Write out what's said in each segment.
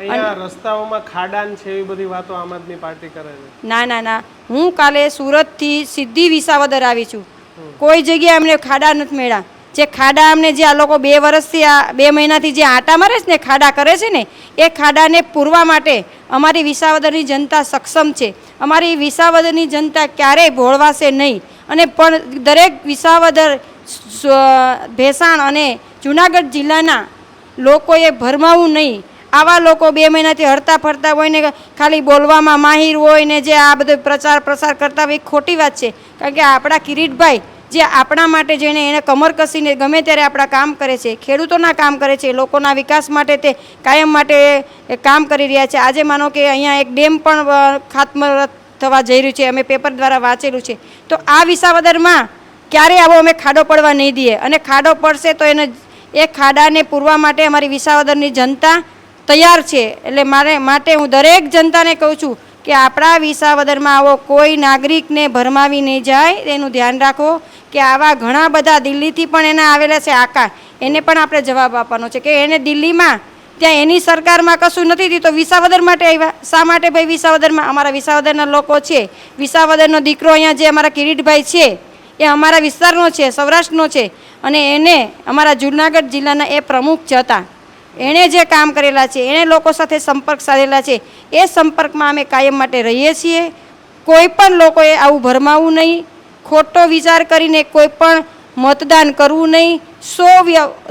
અહીંયા રસ્તાઓમાં ખાડાન છે એવી બધી વાતો આમ આદમી પાર્ટી કરે છે. ના ના ના. હું કાલે સુરતથી સીધી વિસાવદર આવી છું. કોઈ જગ્યાએ અમને ખાડા નથી મળ્યા. જે ખાડા અમને જે આ લોકો બે વર્ષથી આ બે મહિનાથી જે આટા મારે છે ને ખાડા કરે છે ને એ ખાડાને પૂરવા માટે અમારી વિસાવદરની જનતા સક્ષમ છે. અમારી વિસાવદરની જનતા ક્યારેય ભોળવાશે નહીં. અને પણ દરેક વિસાવદર ભેસાણ અને જુનાગઢ જિલ્લાના લોકોએ ભરમાવું નહીં. આવા લોકો બે મહિનાથી હરતા ફરતા હોય ને ખાલી બોલવામાં માહિર હોય ને જે આ બધો પ્રચાર પ્રસાર કરતા હોય એ ખોટી વાત છે. કારણ કે આપણા કિરીટભાઈ જે આપણા માટે જેને એને કમર કસીને ગમે ત્યારે આપણા કામ કરે છે, ખેડૂતોના કામ કરે છે, લોકોના વિકાસ માટે તે કાયમ માટે કામ કરી રહ્યા છે. આજે માનો કે અહીંયા એક ડેમ પણ ખાતમુહૂર્ત થવા જઈ રહ્યું છે, અમે પેપર દ્વારા વાંચેલું છે. તો આ વિસાવદરમાં ક્યારેય આવો અમે ખાડો પડવા નહીં દઈએ? અને ખાડો પડશે તો એને એ ખાડાને પૂરવા માટે અમારી વિસાવદરની જનતા તૈયાર છે. એટલે મારે, માટે હું દરેક જનતાને કહું છું કે આપણા વિસાવદરમાં આવો કોઈ નાગરિકને ભરમાવી નહીં જાય. એનું ધ્યાન રાખો કે આવા ઘણા બધા દિલ્હીથી પણ એના આવેલા છે આકા એને પણ આપણે જવાબ આપવાનો છે કે એને દિલ્હીમાં ત્યાં એની સરકારમાં કશું નથી તો વિસાવદર માટે આવ્યા. શા માટે ભાઈ વિસાવદરમાં? અમારા વિસાવદરના લોકો છે. વિસાવદરનો દીકરો અહીંયા જે અમારા કિરીટભાઈ છે, એ અમારા વિસ્તારનો છે, સૌરાષ્ટ્રનો છે. અને એને અમારા જૂનાગઢ જિલ્લાના એ પ્રમુખ જ હતા. એણે જે કામ કરેલા છે, એણે લોકો સાથે સંપર્ક સાધેલા છે, એ સંપર્કમાં અમે કાયમ માટે રહીએ છીએ. કોઈ પણ લોકોએ આવું ભરમાવું નહીં. ખોટો વિચાર કરીને કોઈ પણ મતદાન કરવું નહીં. સો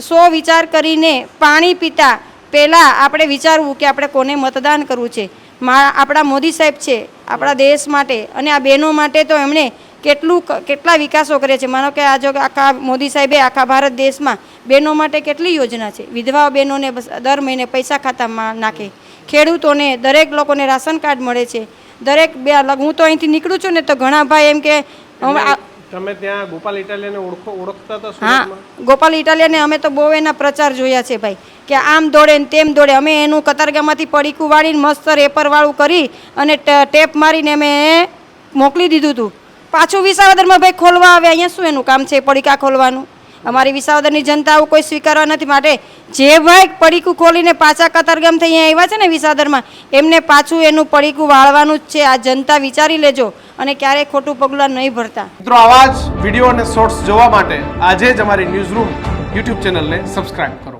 સો વિચાર કરીને પાણી પીતા પહેલાં આપણે વિચારવું કે આપણે કોને મતદાન કરવું છે. મા, આપણા મોદી સાહેબ છે, આપણા દેશ માટે અને આ બહેનો માટે તો એમણે કેટલું કેટલા વિકાસો કરે છે? માનો કે આ જો આખા મોદી સાહેબે આખા ભારત દેશમાં બહેનો માટે કેટલી યોજના છે? વિધવા બહેનોને દર મહિને પૈસા ખાતામાં નાખે. ખેડૂતોને દરેક લોકોને રાશન કાર્ડ મળે છે. દરેક બે અલગ હું તો અહીંથી નીકળું છું ને તો ઘણા ભાઈ એમ કે તમે ત્યાં ગોપાલ ઇટાલિયાને ઓળખો ઓળખતા હતા હા ગોપાલ ઇટાલિયાને અમે તો બહુ એના પ્રચાર જોયા છે ભાઈ કે આમ દોડે ને તેમ દોડે. અમે એનું કતારગામાંથી પડીકું વાળીને મસ્ત રેપરવાળું કરી અને ટેપ મારીને અમે મોકલી દીધું હતું પાછું વિસાવદરમાં ભાઈ ખોલવા આવે અહીંયા શું એનું કામ છે? પડીકા ખોલવાનું? અમારી વિસાવદરની જનતા આવું કોઈ સ્વીકારવા નથી માટે જે ભાઈ પડીકું ખોલીને પાછા કતારગામથી અહીંયા આવ્યા છે ને વિસાવદરમાં એમને પાછું એનું પડીકું વાળવાનું જ છે. આ જનતા વિચારી લેજો અને ક્યારેય ખોટું પગલાં નહીં ભરતા. મિત્રો, આવા જ વીડિયો અને શોર્ટ્સ જોવા માટે આજે જ અમારી ન્યૂઝ રૂમ યુટ્યુબ ચેનલને સબસ્ક્રાઇબ કરો.